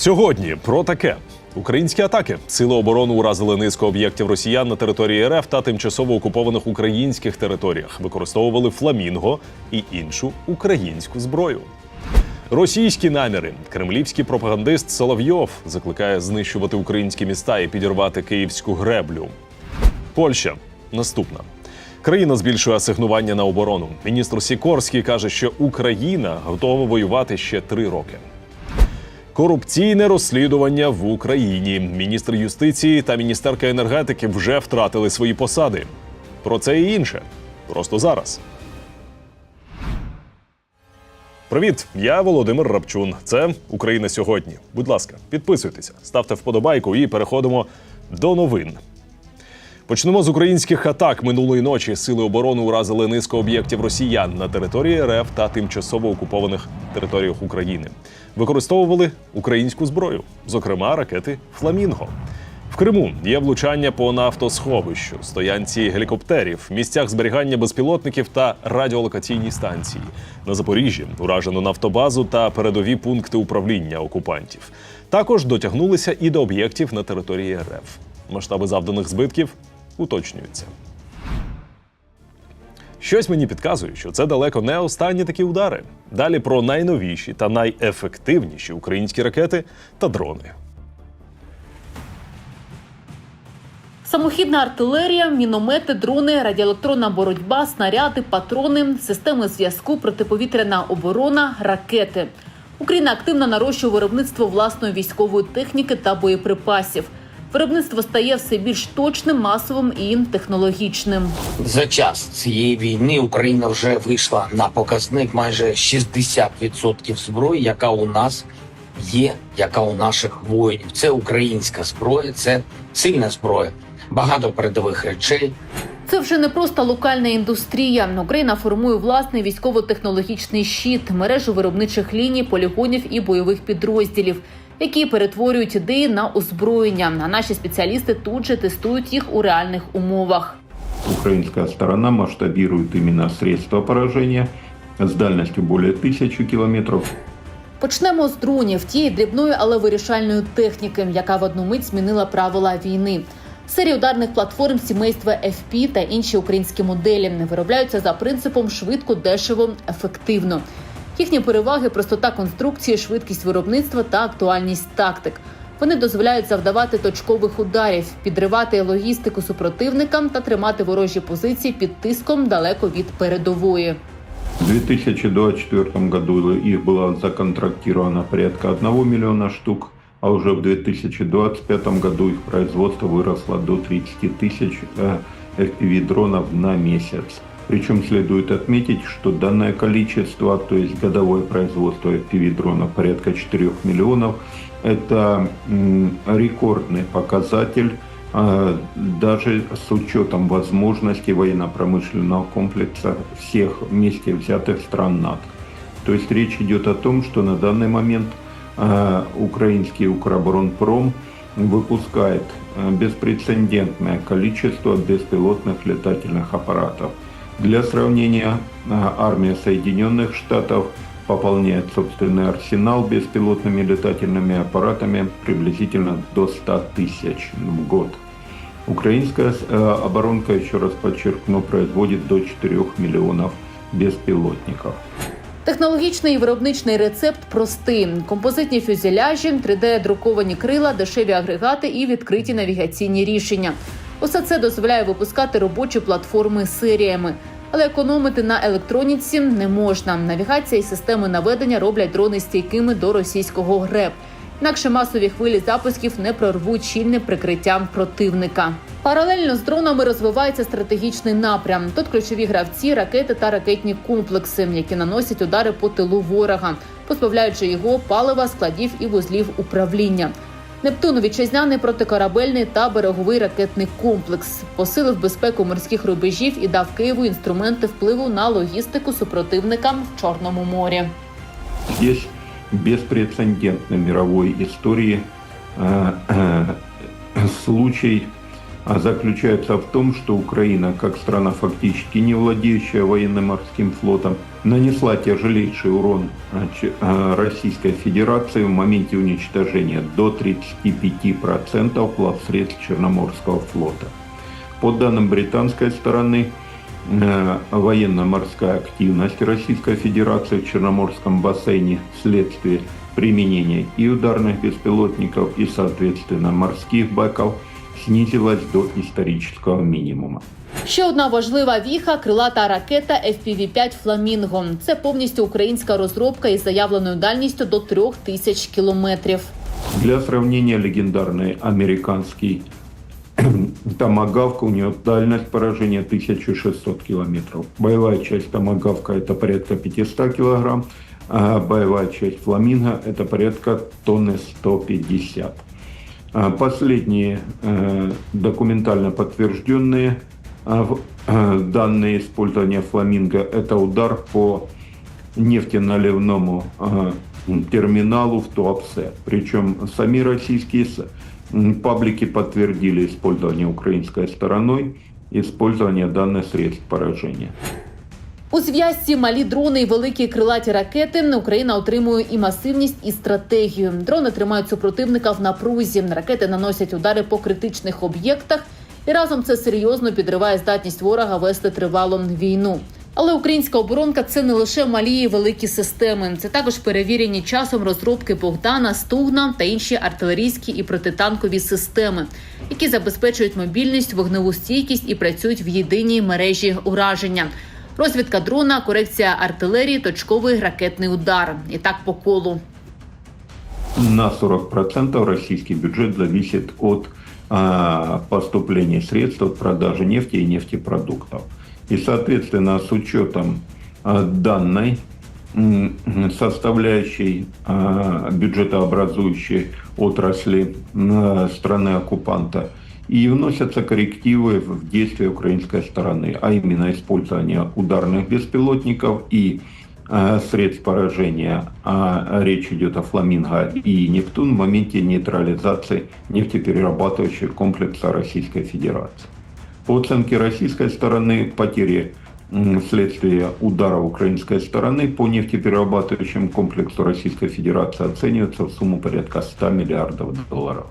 Сьогодні про таке. Українські атаки сили оборони уразили низку об'єктів росіян на території РФ та тимчасово окупованих українських територіях. Використовували фламінго і іншу українську зброю. Російські наміри. Кремлівський пропагандист Соловйов закликає знищувати українські міста і підірвати київську греблю. Польща наступна. Країна збільшує асигнування на оборону. Міністр Сікорський каже, що Україна готова воювати ще три роки. Корупційне розслідування в Україні. Міністр юстиції та міністерка енергетики вже втратили свої посади. Про це і інше. Просто зараз. Привіт, я Володимир Рапчун. Це Україна сьогодні. Будь ласка, підписуйтеся, ставте вподобайку і переходимо до новин. Почнемо з українських атак минулої ночі. Сили оборони уразили низку об'єктів росіян на території РФ та тимчасово окупованих територіях України. Використовували українську зброю, зокрема ракети Фламінго. В Криму є влучання по нафтосховищу, стоянці гелікоптерів, місцях зберігання безпілотників та радіолокаційній станції. На Запоріжжі уражено нафтобазу та передові пункти управління окупантів. Також дотягнулися і до об'єктів на території РФ. Масштаби завданих збитків уточнюються. Щось мені підказує, що це далеко не останні такі удари. Далі про найновіші та найефективніші українські ракети та дрони. Самохідна артилерія, міномети, дрони, радіоелектронна боротьба, снаряди, патрони, системи зв'язку, протиповітряна оборона, ракети. Україна активно нарощує виробництво власної військової техніки та боєприпасів. Виробництво стає все більш точним, масовим і технологічним. За час цієї війни Україна вже вийшла на показник майже 60% зброї, яка у нас є, яка у наших воїнів. Це українська зброя, це сильна зброя. Багато передових речей. Це вже не просто локальна індустрія. Україна формує власний військово-технологічний щит, мережу виробничих ліній, полігонів і бойових підрозділів, які перетворюють ідеї на озброєння. А наші спеціалісти тут же тестують їх у реальних умовах. Украинская сторона масштабирует именно средства поражения с дальностью более тысячи километров. Почнемо з дронів, тієї дрібної, але вирішальної техніки, яка в одну мить змінила правила війни. Серія ударних платформ сімейства FP та інші українські моделі виробляються за принципом швидко, дешево, ефективно. Їхні переваги простота конструкції, швидкість виробництва та актуальність тактик. Вони дозволяють завдавати точкових ударів, підривати логістику супротивникам та тримати ворожі позиції під тиском далеко від передової. В 2024 году их было законтрактировано порядка 1 миллиона штук, а уже в 2025 году их производство выросло до 30 тысяч э, FPV-дронов на месяц. Причем следует отметить, что данное количество, то есть годовое производство FPV-дронов порядка 4 миллионов, это рекордный показатель а, даже с учетом возможностей военно-промышленного комплекса всех вместе взятых стран НАТО. То есть речь идет о том, что на данный момент а, украинский Укроборонпром выпускает а, беспрецедентное количество беспилотных летательных аппаратов. Для сравнения, а, армия Соединенных Штатов пополняет собственный арсенал беспилотными летательными аппаратами приблизительно до 100 тысяч в год. Украинская э, оборонка, еще раз подчеркну, производит до 4 миллионов беспилотников. Технологічний і виробничний рецепт простий: композитні фюзеляжі, 3D-друковані крила, дешеві агрегати і відкриті навігаційні рішення. Усе це дозволяє випускати робочі платформи серіями. Але економити на електроніці не можна. Навігація і системи наведення роблять дрони стійкими до російського ГРЕБ. Інакше масові хвилі запусків не прорвуть щільне прикриття противника. Паралельно з дронами розвивається стратегічний напрям. Тут ключові гравці, ракети та ракетні комплекси, які наносять удари по тилу ворога, позбавляючи його палива, складів і вузлів управління. Нептун вітчизняний протикорабельний та береговий ракетний комплекс посилив безпеку морських рубежів і дав Києву інструменти впливу на логістику супротивника в Чорному морі. Здесь беспрецедентный в мировой истории э, э, случай а заключается в том, что Украина, как страна фактически не владеющая военно-морским флотом, нанесла тяжелейший урон а, а, Российской Федерации в моменте уничтожения до 35% плавсредств Черноморского флота. По данным британской стороны, э, военно-морская активность Российской Федерации в Черноморском бассейне вследствие применения и ударных беспилотников, и, соответственно, морских бэков снизилась до исторического минимума. Ще одна важлива віха крилата ракета FPV-5 Фламінго. Це повністю українська розробка із заявленою дальністю до трьох тисяч кілометрів. Для сравнения, легендарный американский Томагавка, у нее дальность поражения 1600 километров. Боевая часть Томагавка это порядка 500 килограмм, а боевая часть Фламинго это порядка тонны 150. А Последние э, документально подтвержденные а, э, данные использования Фламинго это удар по нефтеналивному э, терминалу в Туапсе. Причем сами российские паблики подтвердили использование украинской стороной использование данных средств поражения. У зв'язці малі дрони і великі крилаті ракети Україна отримує і масивність, і стратегію. Дрони тримають супротивника в напрузі. Ракети наносять удари по критичних об'єктах, і разом це серйозно підриває здатність ворога вести тривалу війну. Але українська оборонка це не лише малі і великі системи, це також перевірені часом розробки Богдана, Стугна та інші артилерійські і протитанкові системи, які забезпечують мобільність, вогневу стійкість і працюють в єдиній мережі ураження. Розвідка дрона, корекція артилерії, точковий ракетний удар. І так по колу. На 40% российский бюджет зависит от поступления средств от продажи нефти и нефтепродуктов. И, соответственно, с учетом данной составляющей бюджетообразующей отрасли страны-оккупанта и вносятся коррективы в действия украинской стороны, а именно использование ударных беспилотников и э, средств поражения, а речь идет о Фламинго и Нептун в моменте нейтрализации нефтеперерабатывающего комплекса Российской Федерации. По оценке российской стороны, потери вследствие ударов украинской стороны по нефтеперерабатывающему комплексу Российской Федерации оцениваются в сумму порядка 100 миллиардов долларов.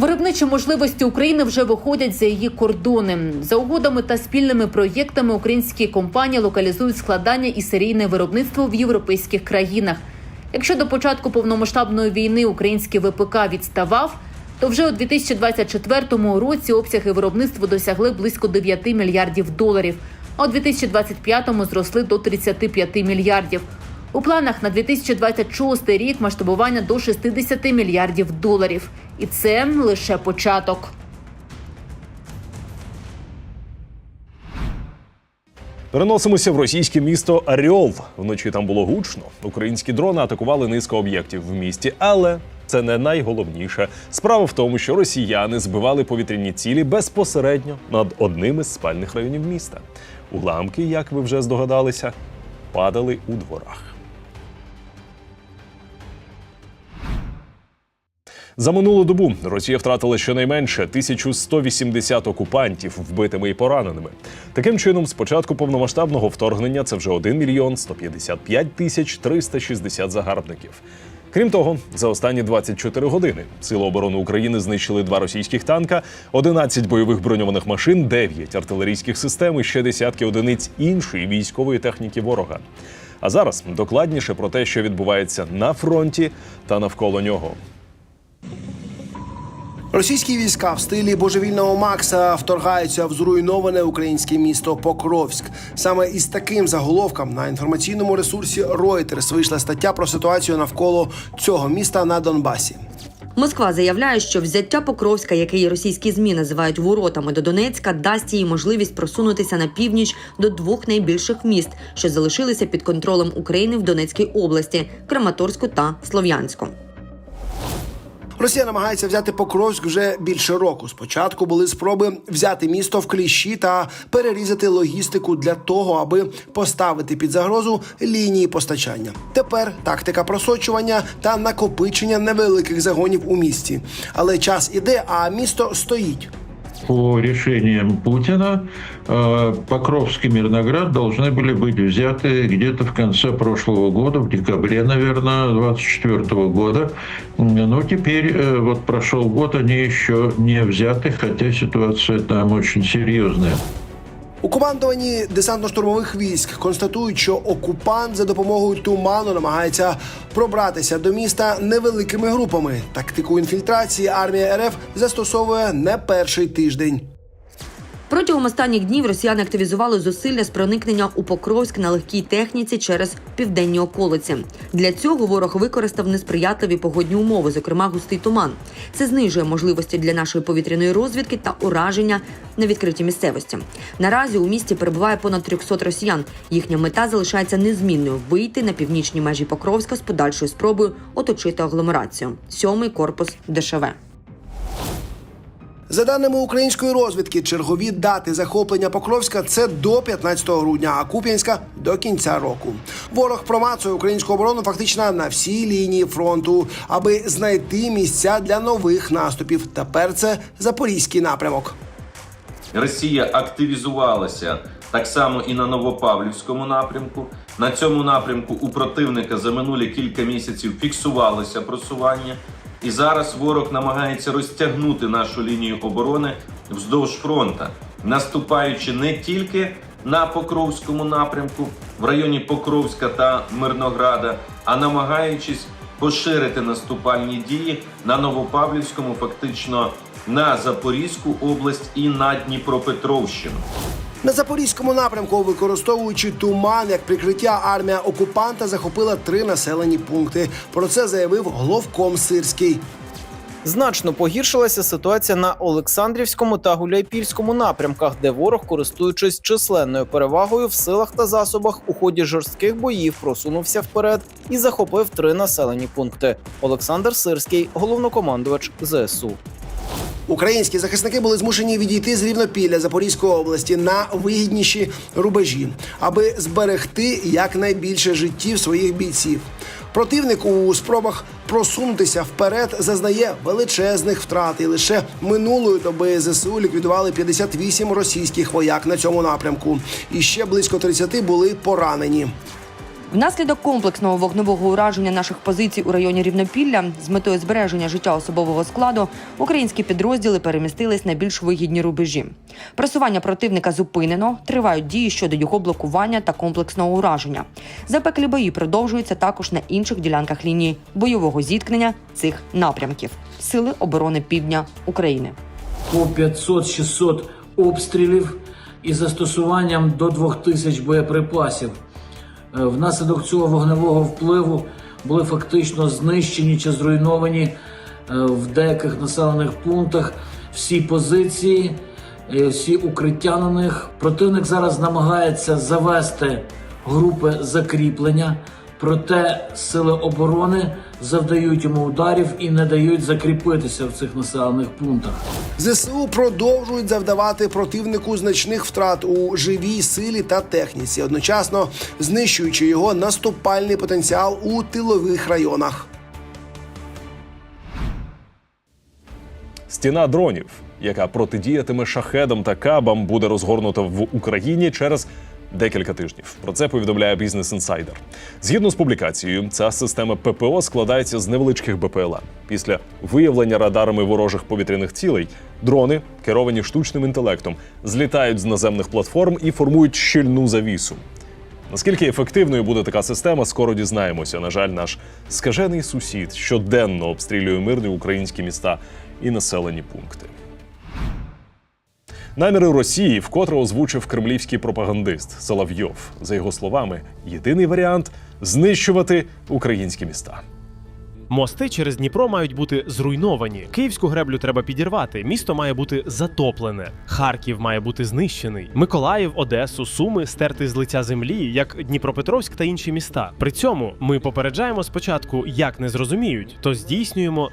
Виробничі можливості України вже виходять за її кордони. За угодами та спільними проєктами українські компанії локалізують складання і серійне виробництво в європейських країнах. Якщо до початку повномасштабної війни український ВПК відставав, то вже у 2024 році обсяги виробництва досягли близько 9 мільярдів доларів, а у 2025 зросли до 35 мільярдів. У планах на 2026 рік масштабування до 60 мільярдів доларів. І це лише початок. Переносимося в російське місто Оріол. Вночі там було гучно. Українські дрони атакували низку об'єктів в місті, але це не найголовніше. Справа в тому, що росіяни збивали повітряні цілі безпосередньо над одним із спальних районів міста. Уламки, як ви вже здогадалися, падали у дворах. За минулу добу Росія втратила щонайменше 1180 окупантів вбитими і пораненими. Таким чином, з початку повномасштабного вторгнення це вже 1 мільйон 155 тисяч 360 загарбників. Крім того, за останні 24 години Сили оборони України знищили два російських танка, 11 бойових броньованих машин, 9 артилерійських систем і ще десятки одиниць іншої військової техніки ворога. А зараз докладніше про те, що відбувається на фронті та навколо нього. Російські війська в стилі божевільного Макса вторгаються в зруйноване українське місто Покровськ. Саме із таким заголовком на інформаційному ресурсі Reuters вийшла стаття про ситуацію навколо цього міста на Донбасі. Москва заявляє, що взяття Покровська, який російські змі називають воротами до Донецька, дасть їй можливість просунутися на північ до двох найбільших міст, що залишилися під контролем України в Донецькій області Краматорську та Слов'янську. Росія намагається взяти Покровськ вже більше року. Спочатку були спроби взяти місто в кліщі та перерізати логістику для того, аби поставити під загрозу лінії постачання. Тепер тактика просочування та накопичення невеликих загонів у місті. Але час іде, а місто стоїть По решениям Путина э, Покровский Мирноград должны были быть взяты где-то в конце прошлого года, в декабре, наверное, 24 года. Но теперь, э, вот прошел год, они еще не взяты, хотя ситуация там очень серьезная. У командуванні десантно-штурмових військ констатують, що окупант за допомогою туману намагається пробратися до міста невеликими групами. Тактику інфільтрації армія РФ застосовує не перший тиждень. Протягом останніх днів росіяни активізували зусилля з проникнення у Покровськ на легкій техніці через південні околиці. Для цього ворог використав несприятливі погодні умови, зокрема густий туман. Це знижує можливості для нашої повітряної розвідки та ураження на відкритій місцевості. Наразі у місті перебуває понад 300 росіян. Їхня мета залишається незмінною вийти на північні межі Покровська з подальшою спробою оточити агломерацію. Сьомий корпус ДШВ. За даними української розвідки, чергові дати захоплення Покровська це до 15 грудня, а Куп'янська до кінця року. Ворог промацує українську оборону фактично на всій лінії фронту, аби знайти місця для нових наступів. Тепер це запорізький напрямок. Росія активізувалася так само і на Новопавлівському напрямку. На цьому напрямку у противника за минулі кілька місяців фіксувалося просування, і зараз ворог намагається розтягнути нашу лінію оборони вздовж фронта, наступаючи не тільки на Покровському напрямку в районі Покровська та Мирнограда, а намагаючись поширити наступальні дії на Новопавлівському, фактично на Запорізьку область і на Дніпропетровщину. На запорізькому напрямку, використовуючи туман як прикриття, армія окупанта захопила три населені пункти. Про це заявив головком Сирський. Значно погіршилася ситуація на Олександрівському та Гуляйпільському напрямках, де ворог, користуючись численною перевагою в силах та засобах, у ході жорстких боїв просунувся вперед і захопив три населені пункти. Олександр Сирський, головнокомандувач ЗСУ. Українські захисники були змушені відійти з рівнопілля Запорізької області на вигідніші рубежі, аби зберегти якнайбільше життів своїх бійців. Противник у спробах просунутися вперед зазнає величезних втрат. І лише минулої доби ЗСУ ліквідували 58 російських вояк на цьому напрямку. І ще близько 30 були поранені. Внаслідок комплексного вогневого ураження наших позицій у районі Рівнопілля з метою збереження життя особового складу українські підрозділи перемістились на більш вигідні рубежі. Просування противника зупинено, тривають дії щодо його блокування та комплексного ураження. Запеклі бої продовжуються також на інших ділянках лінії бойового зіткнення цих напрямків Сили оборони Півдня України. по 500-600 обстрілів із застосуванням до 2000 боєприпасів. Е, Внаслідок цього вогневого впливу були фактично знищені чи зруйновані е, в деяких населених пунктах всі позиції, е, всі укриття на них. Противник зараз намагається завести групи закріплення, проте сили оборони завдають йому ударів і не дають закріпитися в цих населених пунктах. ЗСУ продовжують завдавати противнику значних втрат у живій силі та техніці, одночасно знищуючи його наступальний потенціал у тилових районах. Стіна дронів, яка протидіятиме шахедам та кабам, буде розгорнута в Україні через декілька тижнів. Про це повідомляє Бізнес Інсайдер. Згідно з публікацією, ця система ППО складається з невеличких БПЛА. Після виявлення радарами ворожих повітряних цілей дрони, керовані штучним інтелектом, злітають з наземних платформ і формують щільну завісу. Наскільки ефективною буде така система, скоро дізнаємося. На жаль, наш скажений сусід щоденно обстрілює мирні українські міста і населені пункти. Наміри Росії вкотре озвучив кремлівський пропагандист Соловйов. За його словами, єдиний варіант знищувати українські міста. Мости через Дніпро мають бути зруйновані. Київську греблю треба підірвати. Місто має бути затоплене. Харків має бути знищений. Миколаїв, Одесу, Суми стерти з лиця землі, як Дніпропетровськ та інші міста. При цьому ми попереджаємо спочатку, як не зрозуміють, то здійснюємо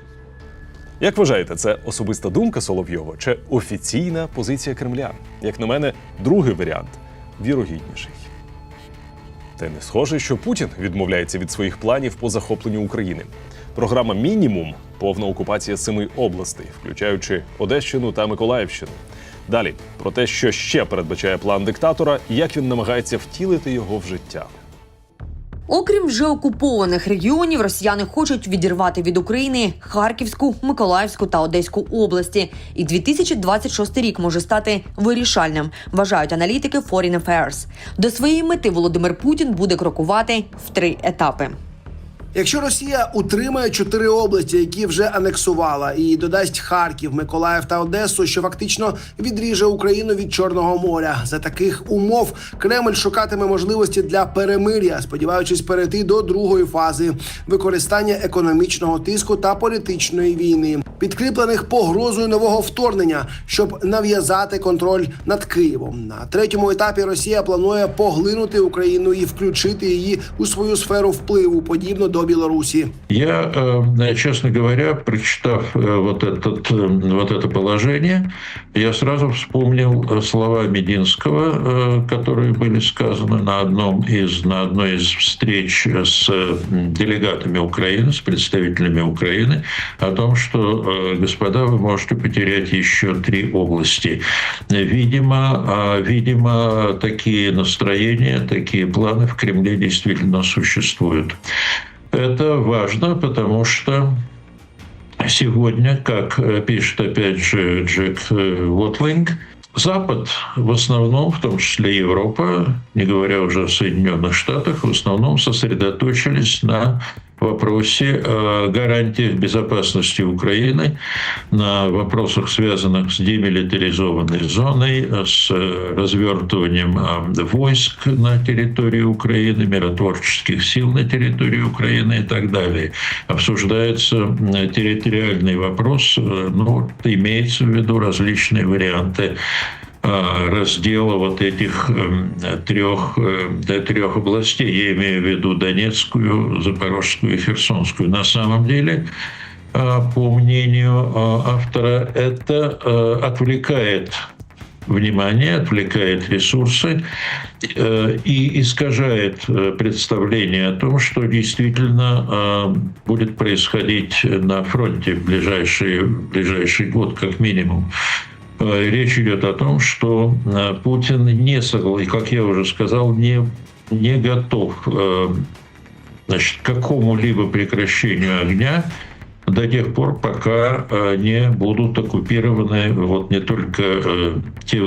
Як вважаєте, це особиста думка Соловйова чи офіційна позиція Кремля? Як на мене, другий варіант вірогідніший. Та й не схоже, що Путін відмовляється від своїх планів по захопленню України. Програма Мінімум повна окупація семи областей, включаючи Одещину та Миколаївщину. Далі про те, що ще передбачає план диктатора, і як він намагається втілити його в життя. Окрім вже окупованих регіонів, росіяни хочуть відірвати від України Харківську, Миколаївську та Одеську області. І 2026 рік може стати вирішальним, вважають аналітики Foreign Affairs. До своєї мети Володимир Путін буде крокувати в три етапи. Якщо Росія утримає чотири області, які вже анексувала, і додасть Харків, Миколаїв та Одесу, що фактично відріже Україну від Чорного моря, за таких умов Кремль шукатиме можливості для перемир'я, сподіваючись перейти до другої фази використання економічного тиску та політичної війни, підкріплених погрозою нового вторгнення, щоб нав'язати контроль над Києвом. На третьому етапі Росія планує поглинути Україну і включити її у свою сферу впливу, подібно до Білорусі. Я, э, честно говоря, прочитав э, вот, этот, э, вот это положение, я сразу вспомнил слова Мединского, которые были сказаны на, одном из, на одной из встреч с делегатами Украины, с представителями Украины, о том, что, господа, вы можете потерять еще три области. Видимо, а, видимо, такие настроения, такие планы в Кремле действительно существуют. Это важно, потому что сегодня, как э, пишет опять же Джек э, Уотлинг, Запад в основном, в том числе Европа, не говоря уже о Соединенных Штатах, в основном сосредоточились на вопросе э, гарантии безопасности Украины, на вопросах, связанных с демилитаризованной зоной, э, с э, развертыванием э, войск на территории Украины, миротворческих сил на территории Украины и так далее. Обсуждается э, территориальный вопрос, э, ну, имеется в виду различные варианты э, раздела вот этих э, трех, э, до трех областей. Я имею в виду Донецкую, Запорожскую и Херсонскую. На самом деле, э, по мнению э, автора, это э, отвлекает внимание, отвлекает ресурсы э, и искажает представление о том, что действительно будет происходить на фронте в ближайший, в ближайший год, как минимум. Э, Речь идет о том, что э, Путин не согласен, как я уже сказал, не, не готов э, значит, к какому-либо прекращению огня до тех пор, пока э, не будут оккупированы вот не только э, те,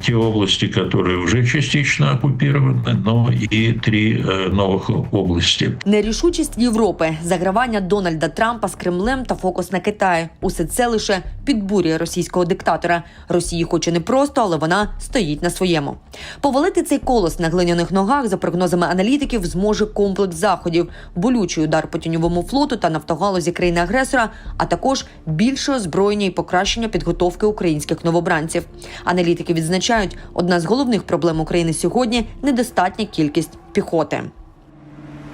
те области, которые уже частично оккупированы, но и три э, новых области. Нерішучість Європи, загравання Дональда Трампа з Кремлем та фокус на Китай – усе це лише підбурює російського диктатора. Росії хоче не просто, але вона стоїть на своєму. Повалити цей колос на глиняних ногах, за прогнозами аналітиків, зможе комплекс заходів, болючий удар по тіньовому флоту та нафтогалузі країни-агресора, а також більше озброєння і покращення підготовки українських новобранців. Аналітики відзначають, одна з головних проблем України сьогодні недостатня кількість піхоти.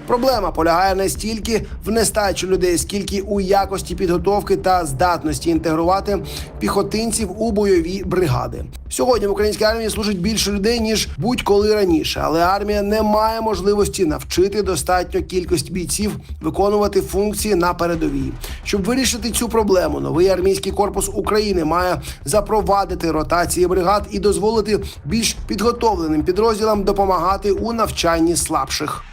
Проблема полягає не стільки в нестачі людей, скільки у якості підготовки та здатності інтегрувати піхотинців у бойові бригади. Сьогодні в українській армії служить більше людей ніж будь-коли раніше, але армія не має можливості навчити достатньо кількість бійців виконувати функції на передовій. Щоб вирішити цю проблему, новий армійський корпус України має запровадити ротації бригад і дозволити більш підготовленим підрозділам допомагати у навчанні слабших.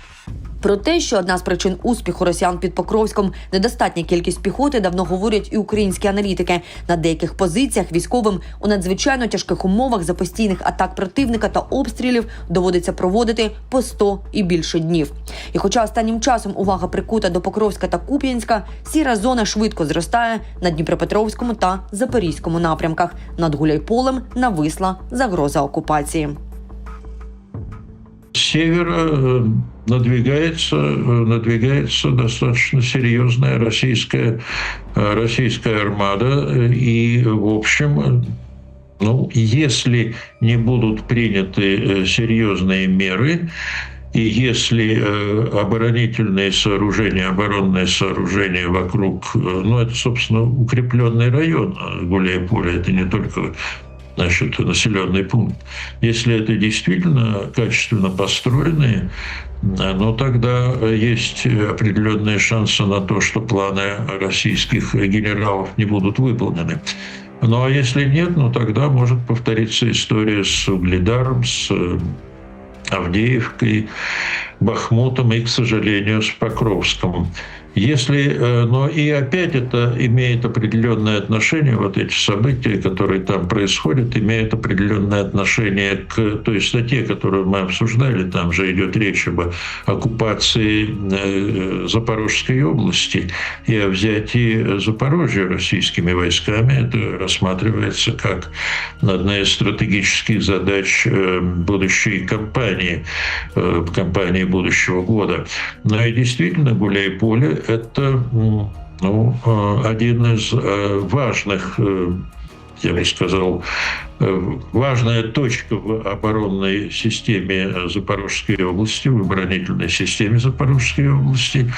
Про те, що одна з причин успіху росіян під Покровськом недостатня кількість піхоти, давно говорять і українські аналітики. На деяких позиціях військовим у надзвичайно тяжких умовах за постійних атак противника та обстрілів доводиться проводити по 100 і більше днів. І хоча останнім часом увага прикута до Покровська та Куп'янська, сіра зона швидко зростає на Дніпропетровському та Запорізькому напрямках. Над Гуляйполем нависла загроза окупації. Севера э, надвигается, э, надвигается достаточно серьезная российская, э, российская армада. И, в общем, ну, если не будут приняты серьезные меры, и если оборонительные сооружения, оборонные сооружения вокруг, ну, это, собственно, укрепленный район Гуляйполя, это не только значит, населенный пункт. Если это действительно качественно построенные, ну тогда есть определенные шансы на то, что планы российских генералов не будут выполнены. Ну а если нет, ну тогда может повториться история с Угледаром, с э, Авдеевкой, Бахмутом и, к сожалению, с Покровском. Если, э, но и опять это имеет определенное отношение, вот эти события, которые там происходят, имеют определенное отношение к той статье, которую мы обсуждали, там же идет речь об оккупации э, Запорожской области и о взятии Запорожья российскими войсками. Это рассматривается как одна из стратегических задач э, будущей кампании, кампании будущего года. Но и действительно Гуляй-Поле – это ну, э, один из э, важных э, я бы сказал, важная точка в оборонной системе Запорожской области, в оборонительной системе Запорожской области.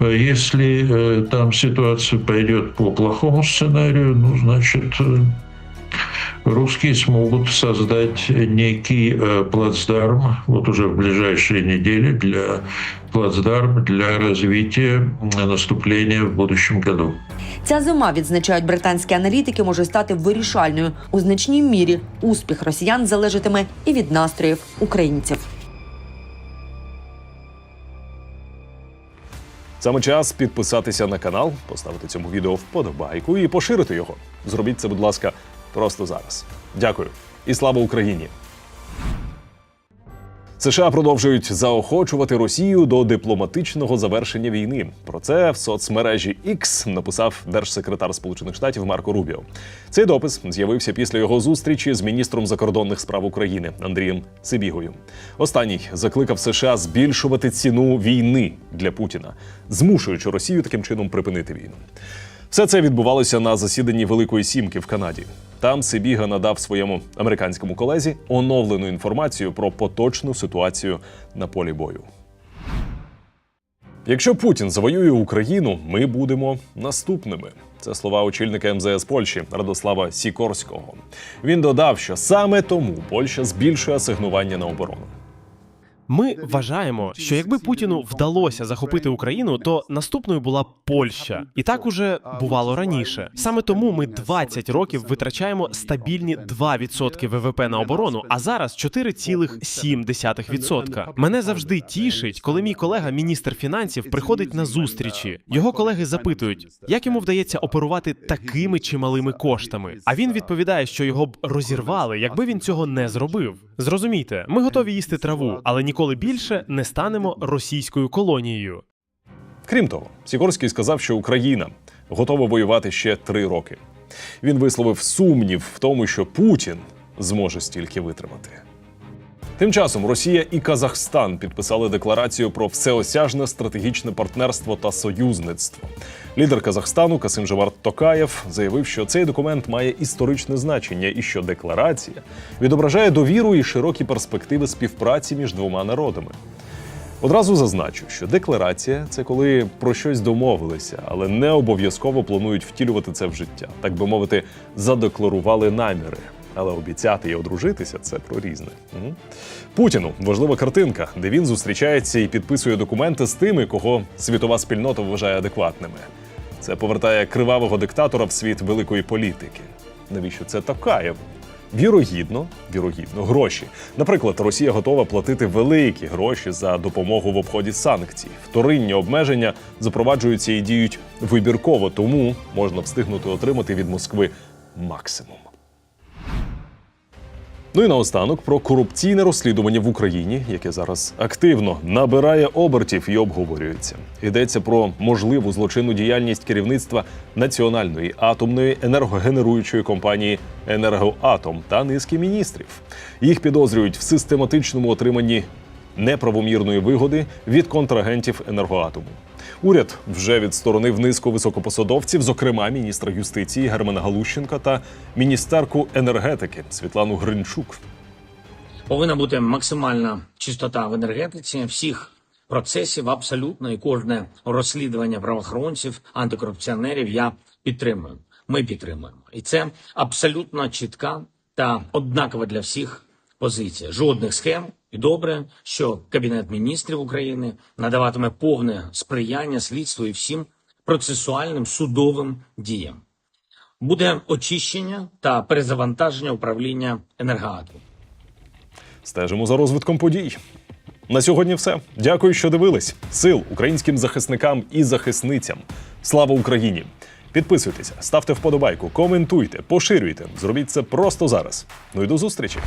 Если там ситуация пойдет по плохому сценарию, ну, значит, русские смогут создать некий э, плацдарм вот уже в ближайшие недели для плацдарм для развития м, наступления в будущем году. Ця зима, відзначають британські аналітики, може стати вирішальною у значній мірі. Успіх росіян залежатиме і від настроїв українців. Саме час підписатися на канал, поставити цьому відео вподобайку і поширити його. Зробіть це, будь ласка, просто зараз. Дякую і слава Україні! США продовжують заохочувати Росію до дипломатичного завершення війни. Про це в соцмережі X написав держсекретар Сполучених Штатів Марко Рубіо. Цей допис з'явився після його зустрічі з міністром закордонних справ України Андрієм Сибігою. Останній закликав США збільшувати ціну війни для Путіна, змушуючи Росію таким чином припинити війну. Все це відбувалося на засіданні Великої Сімки в Канаді. Там Сибіга надав своєму американському колезі оновлену інформацію про поточну ситуацію на полі бою. Якщо Путін завоює Україну, ми будемо наступними. Це слова очільника МЗС Польщі Радослава Сікорського. Він додав, що саме тому Польща збільшує асигнування на оборону. Ми вважаємо, що якби Путіну вдалося захопити Україну, то наступною була Польща, і так уже бувало раніше. Саме тому ми 20 років витрачаємо стабільні 2% ВВП на оборону, а зараз 4,7%. Мене завжди тішить, коли мій колега, міністр фінансів, приходить на зустрічі. Його колеги запитують, як йому вдається оперувати такими чималими коштами. А він відповідає, що його б розірвали, якби він цього не зробив. Зрозумійте, ми готові їсти траву, але ніколи більше не станемо російською колонією. Крім того, Сікорський сказав, що Україна готова воювати ще три роки. Він висловив сумнів в тому, що Путін зможе стільки витримати. Тим часом Росія і Казахстан підписали декларацію про всеосяжне стратегічне партнерство та союзництво. Лідер Казахстану Касим Жамарт Токаєв заявив, що цей документ має історичне значення і що декларація відображає довіру і широкі перспективи співпраці між двома народами. Одразу зазначу, що декларація це коли про щось домовилися, але не обов'язково планують втілювати це в життя. Так би мовити, задекларували наміри. Але обіцяти і одружитися це про різне. Мгм. Путіну важлива картинка, де він зустрічається і підписує документи з тими, кого світова спільнота вважає адекватними. Це повертає кривавого диктатора в світ великої політики. Навіщо це Токаєв? Вірогідно, вірогідно, гроші. Наприклад, Росія готова платити великі гроші за допомогу в обході санкцій. Вторинні обмеження запроваджуються і діють вибірково, тому можна встигнути отримати від Москви максимум. Ну і наостанок про корупційне розслідування в Україні, яке зараз активно набирає обертів і обговорюється. Йдеться про можливу злочинну діяльність керівництва національної атомної енергогенеруючої компанії Енергоатом та низки міністрів. Їх підозрюють в систематичному отриманні неправомірної вигоди від контрагентів енергоатому. Уряд вже відсторонив низку високопосадовців, зокрема міністра юстиції Германа Галущенка та міністерку енергетики Світлану Гринчук. Повинна бути максимальна чистота в енергетиці всіх процесів, абсолютно і кожне розслідування правоохоронців, антикорупціонерів я підтримую. Ми підтримуємо, і це абсолютно чітка та однакова для всіх позиція. Жодних схем. І добре, що Кабінет міністрів України надаватиме повне сприяння слідству і всім процесуальним судовим діям. Буде очищення та перезавантаження управління енергоатомом. Стежимо за розвитком подій. На сьогодні все. Дякую, що дивились. Сил українським захисникам і захисницям. Слава Україні! Підписуйтеся, ставте вподобайку, коментуйте, поширюйте. Зробіть це просто зараз. Ну і до зустрічі!